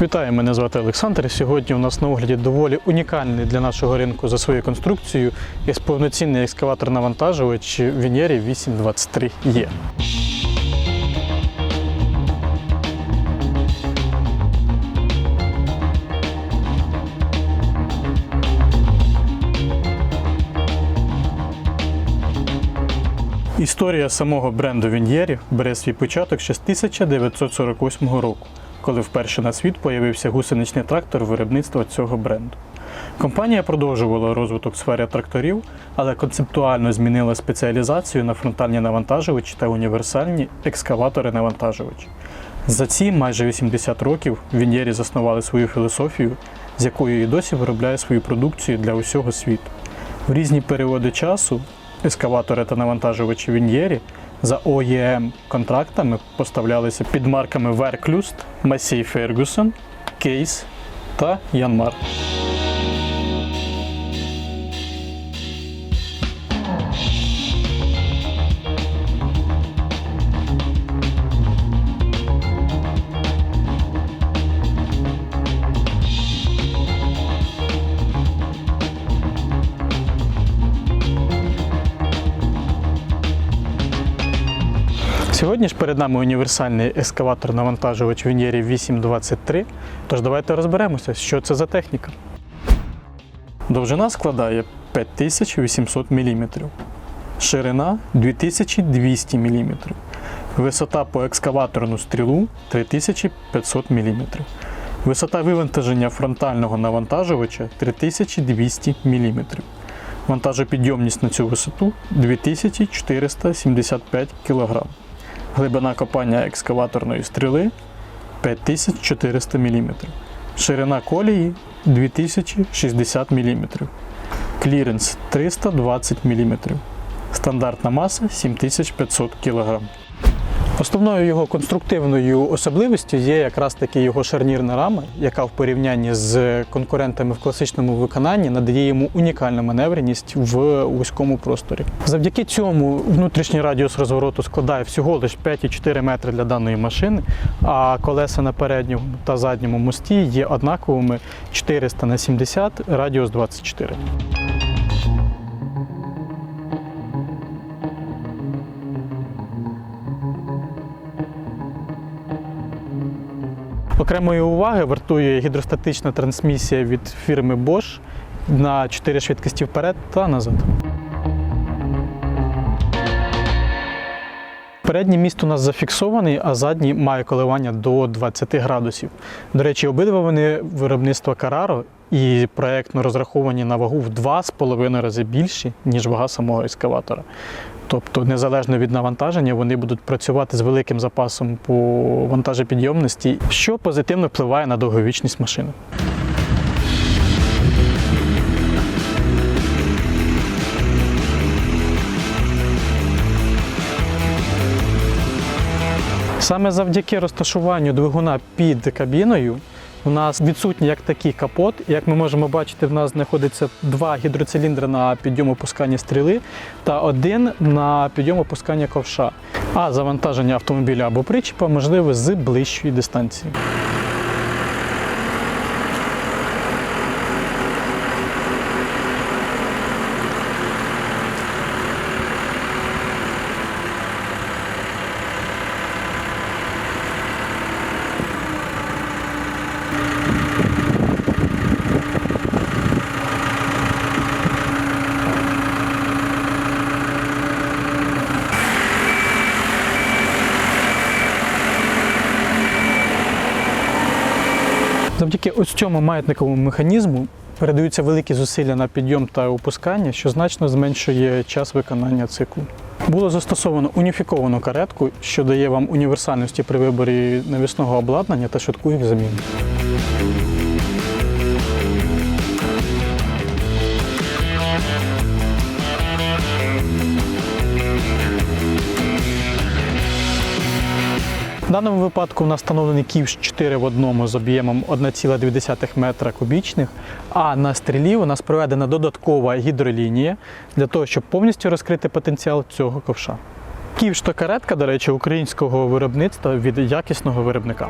Вітаю, мене звати Олександр. Сьогодні у нас на огляді доволі унікальний для нашого ринку за своєю конструкцією є повноцінний екскаватор навантажувач Вінєрі 823E. Історія самого бренду Він'єрі бере свій початок ще з 1948 року, коли вперше на світ появився гусеничний трактор виробництва цього бренду. Компанія продовжувала розвиток сфери тракторів, але концептуально змінила спеціалізацію на фронтальні навантажувачі та універсальні екскаватори-навантажувачі. За ці майже 80 років Він'єрі заснували свою філософію, з якою і досі виробляє свою продукцію для усього світу. В різні періоди часу ескаватори та навантажувачі Він'єрі за OEM контрактами поставлялися під марками Верклюст, Масій Фергюсон, Кейс та Янмар. Сьогодні ж перед нами універсальний ескаватор навантажувач Вінєрі 823. Тож давайте розберемося, що це за техніка. Довжина складає 5800 мм, ширина 2200 мм, висота по екскаваторну стрілу 3500 мм, висота вивантаження фронтального навантажувача 3200 мм. Вантажопідйомність на цю висоту 2475 кг. Глибина копання екскаваторної стріли 5400 мм. Ширина колії 2060 мм. Кліренс 320 мм. Стандартна маса 7500 кг. Основною його конструктивною особливістю є якраз таки його шарнірна рама, яка в порівнянні з конкурентами в класичному виконанні надає йому унікальну маневреність в вузькому просторі. Завдяки цьому внутрішній радіус розвороту складає всього лише 5,4 метри для даної машини, а колеса на передньому та задньому мості є однаковими 400 на 70, радіус 24. Окремої уваги вартує гідростатична трансмісія від фірми Bosch на 4 швидкості вперед та назад. Передній міст у нас зафіксований, а задній має коливання до 20 градусів. До речі, обидва вони виробництва Carraro і проєктно розраховані на вагу в 2,5 рази більші, ніж вага самого ескаватора. Тобто, незалежно від навантаження, вони будуть працювати з великим запасом по вантажопідйомності, що позитивно впливає на довговічність машини. Саме завдяки розташуванню двигуна під кабіною у нас відсутній як такий капот. Як ми можемо бачити, в нас знаходиться два гідроциліндри на підйому пускання стріли та один на підйому пускання ковша. А завантаження автомобіля або причіпа можливе з ближчої дистанції. Завдяки ось цьому маятниковому механізму передаються великі зусилля на підйом та опускання, що значно зменшує час виконання циклу. Було застосовано уніфіковану каретку, що дає вам універсальності при виборі навісного обладнання та швидку їх заміну. Даному випадку у нас встановлений ківш 4 в одному з об'ємом 1,2 метра кубічних, а на стрілі у нас проведена додаткова гідролінія для того, щоб повністю розкрити потенціал цього ковша. Ківш та каретка, до речі, українського виробництва від якісного виробника.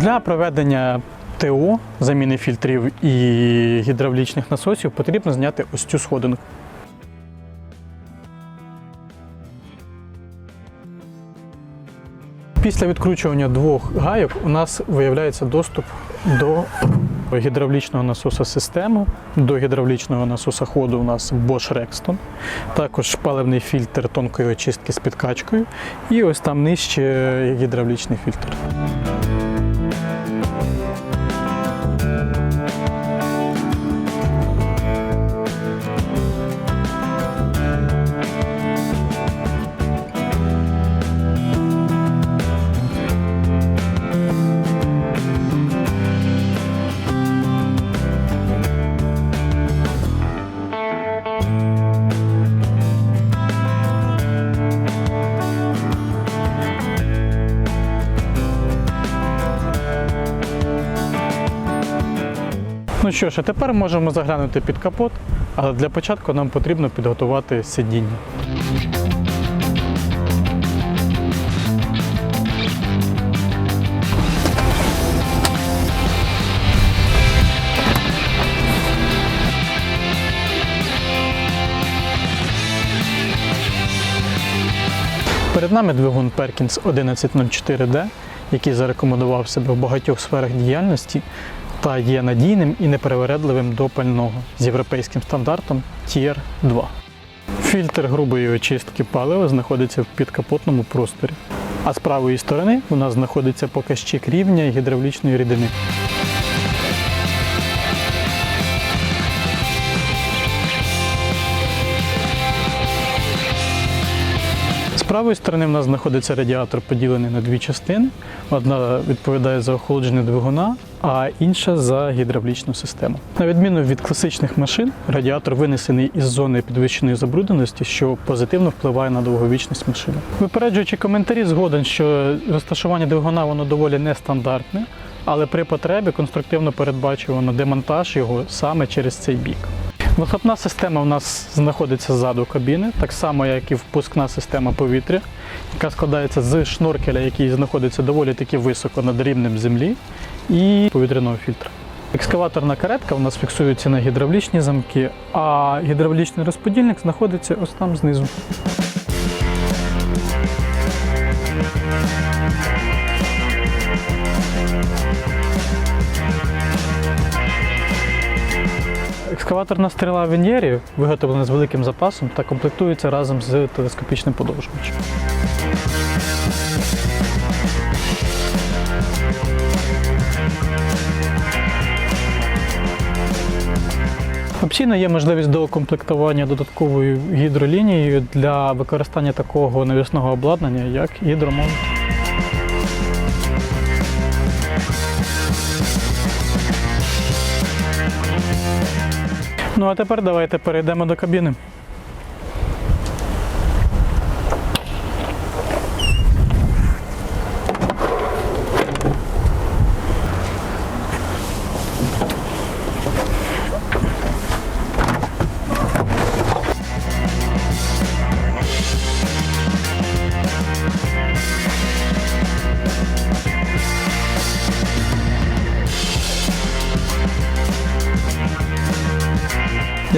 Для проведення ТО, заміни фільтрів і гідравлічних насосів потрібно зняти ось цю сходинку. Після відкручування двох гайок у нас виявляється доступ до гідравлічного насоса системи, до гідравлічного насоса ходу у нас Bosch Rexton, також паливний фільтр тонкої очистки з підкачкою, і ось там нижче гідравлічний фільтр. Що ж, а тепер можемо заглянути під капот, але для початку нам потрібно підготувати сидіння. Перед нами двигун Perkins 1104D, який зарекомендував себе в багатьох сферах діяльності та є надійним і неперевередливим до пального з європейським стандартом Tier 2. Фільтр грубої очистки палива знаходиться в підкапотному просторі. А з правої сторони у нас знаходиться показчик рівня гідравлічної рідини. Правої сторони в нас знаходиться радіатор, поділений на дві частини. Одна відповідає за охолодження двигуна, а інша за гідравлічну систему. На відміну від класичних машин, радіатор винесений із зони підвищеної забрудненості, що позитивно впливає на довговічність машини. Випереджуючи коментарі, згоден, що розташування двигуна воно доволі нестандартне, але при потребі конструктивно передбачувано демонтаж його саме через цей бік. Вихлопна система у нас знаходиться ззаду кабіни, так само як і впускна система повітря, яка складається з шнуркеля, який знаходиться доволі таки високо над рівнем землі, і повітряного фільтра. Екскаваторна каретка у нас фіксується на гідравлічні замки, а гідравлічний розподільник знаходиться ось там знизу. Екскаваторна стріла Венєрі виготовлена з великим запасом та комплектується разом з телескопічним подовжувачем. Опційно є можливість доукомплектування додатковою гідролінією для використання такого навісного обладнання, як гідромонт. Ну а тепер давайте перейдемо до кабіни.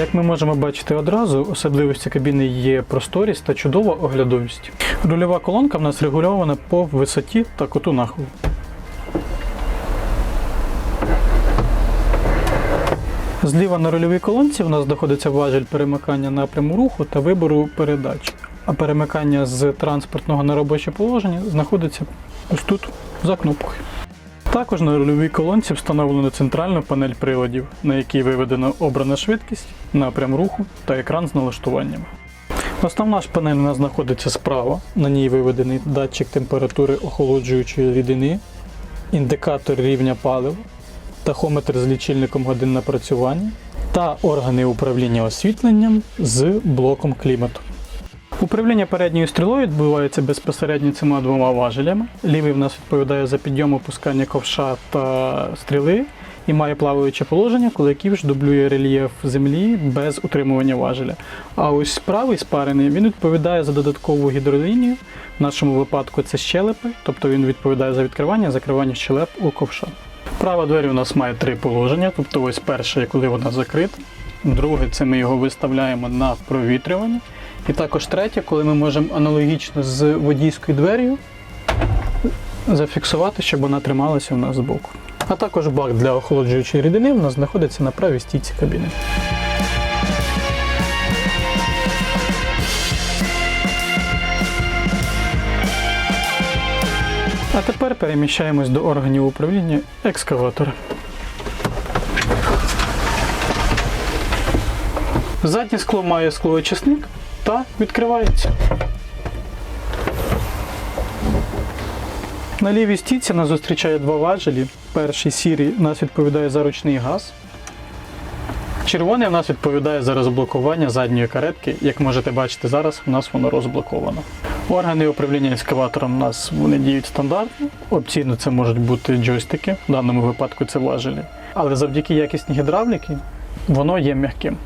Як ми можемо бачити одразу, особливості кабіни є просторість та чудова оглядовість. Рульова колонка в нас регульована по висоті та куту нахилу. Зліва на рульовій колонці в нас знаходиться важіль перемикання напряму руху та вибору передач. А перемикання з транспортного на робоче положення знаходиться ось тут за кнопкою. Також на рульовій колонці встановлено центральну панель приладів, на якій виведено обрана швидкість, напрям руху та екран з налаштуваннями. Основна ж панель у нас знаходиться справа, на ній виведений датчик температури охолоджуючої рідини, індикатор рівня палива, тахометр з лічильником годин напрацювання та органи управління освітленням з блоком клімату. Управління передньою стрілою відбувається безпосередньо цими двома важелями. Лівий в нас відповідає за підйом опускання ковша та стріли, і має плаваюче положення, коли ківш дублює рельєф землі без утримування важеля. А ось правий спарений він відповідає за додаткову гідролінію. В нашому випадку це щелепи, тобто він відповідає за відкривання, закривання щелеп у ковша. Права двері у нас має три положення, тобто ось перше, коли вона закрита. Друге, це ми його виставляємо на провітрювання. І також третє, коли ми можемо аналогічно з водійською двер'ю зафіксувати, щоб вона трималася у нас збоку. А також бак для охолоджуючої рідини у нас знаходиться на правій стійці кабіни. А тепер переміщаємось до органів управління екскаватора. Заднє скло має склоочисник та відкривається. На лівій стійці нас зустрічає два важелі. Перший сірий нас відповідає за ручний газ. Червоний у нас відповідає за розблокування задньої каретки. Як можете бачити зараз, у нас воно розблоковано. Органи управління ескаватором у нас вони діють стандартно. Опційно це можуть бути джойстики, в даному випадку це важелі. Але завдяки якісній гідравліки воно є м'яким.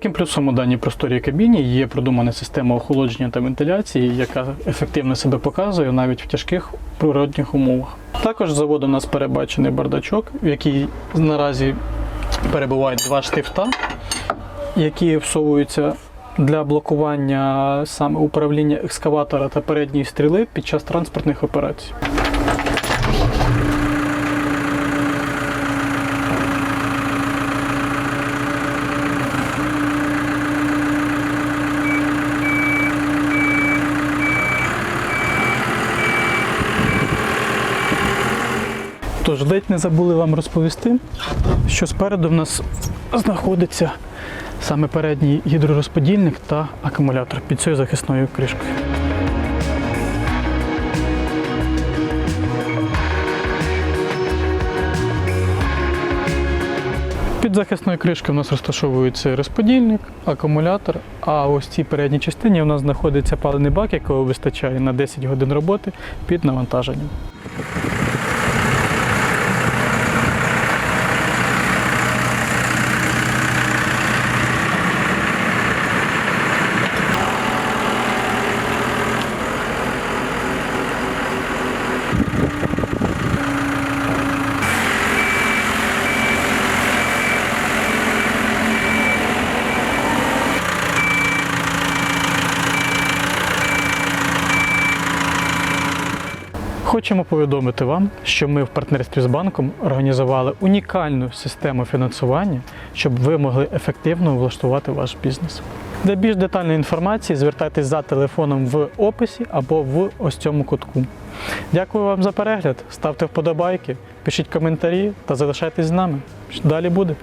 Великим плюсом у даній просторій кабіні є продумана система охолодження та вентиляції, яка ефективно себе показує навіть в тяжких природних умовах. Також заводу у нас перебачений бардачок, в який наразі перебувають два штифта, які всовуються для блокування саме управління екскаватора та передньої стріли під час транспортних операцій. Тож ледь не забули вам розповісти, що спереду в нас знаходиться саме передній гідророзподільник та акумулятор під цією захисною кришкою. Під захисною кришкою у нас розташовується розподільник, акумулятор, а ось цій передній частині у нас знаходиться паливний бак, якого вистачає на 10 годин роботи під навантаженням. Хочемо повідомити вам, що ми в партнерстві з банком організували унікальну систему фінансування, щоб ви могли ефективно влаштувати ваш бізнес. Для більш детальної інформації звертайтесь за телефоном в описі або в ось цьому кутку. Дякую вам за перегляд, ставте вподобайки, пишіть коментарі та залишайтесь з нами. Далі буде.